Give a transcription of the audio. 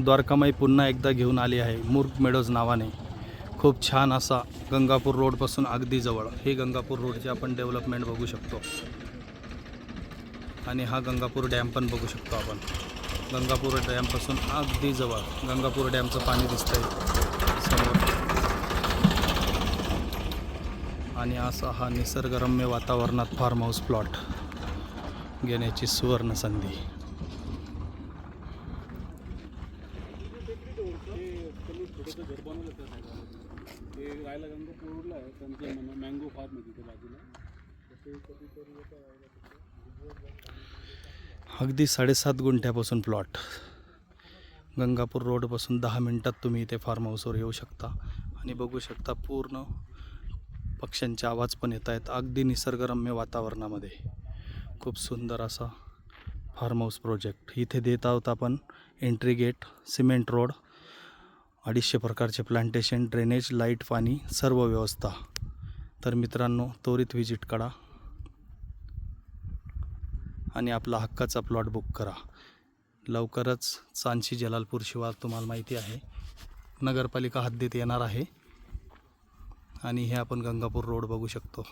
द्वारकामाई पुन्हा एकदा घेऊन आली आहे मूर्ग मेडोज नावाने. खूप छान असा गंगापूर रोडपासून अगदी जवळ. हे गंगापूर रोडचे आपण डेव्हलपमेंट बघू शकतो. आणि हा गंगापूर डॅम पण बघू शकतो आपण. गंगापूर डॅमपासून अगदी जवळ. गंगापूर डॅमचं पाणी दिसतंय समोर. आणि असा हा निसर्गरम्य वातावरणात फार्म हाऊस प्लॉट. घेण्याची सुवर्ण संधी. छोटंसं घर बनवलं त्या साईडला. ते राहायला गंगापूर कोरडला आहे त्यांचं म्हणणं मँगो फार्म आहे तिथे बाजूला. तर ते कधीतरी येतं राहायला अगदी साडेसात गुंठ्यापासून प्लॉट गंगापूर रोडपासून दहा मिनटात तुम्ही इथे फार्म हाऊसवर येऊ शकता. आणि बघू शकता पूर्ण पक्ष्यांचे आवाज पण येत आहेत. अगदी निसर्गरम्य वातावरणामध्ये. खूप सुंदर असा फार्म हाऊस प्रोजेक्ट इथे देत आहोत आपण एंट्री गेट सिमेंट रोड अडीचशे प्रकारचे प्लांटेशन ड्रेनेज लाइट पाणी सर्व व्यवस्था. तर मित्रांनो त्वरित व्हिजिट करा आणि आपला हक्काचा प्लॉट बुक करा. लवकरच चांची जलालपूर शिवार तुम्हाला माहिती आहे. नगरपालिका हद्दीत येणार आहे आणि हे आपण गंगापूर रोड बघू शकतो.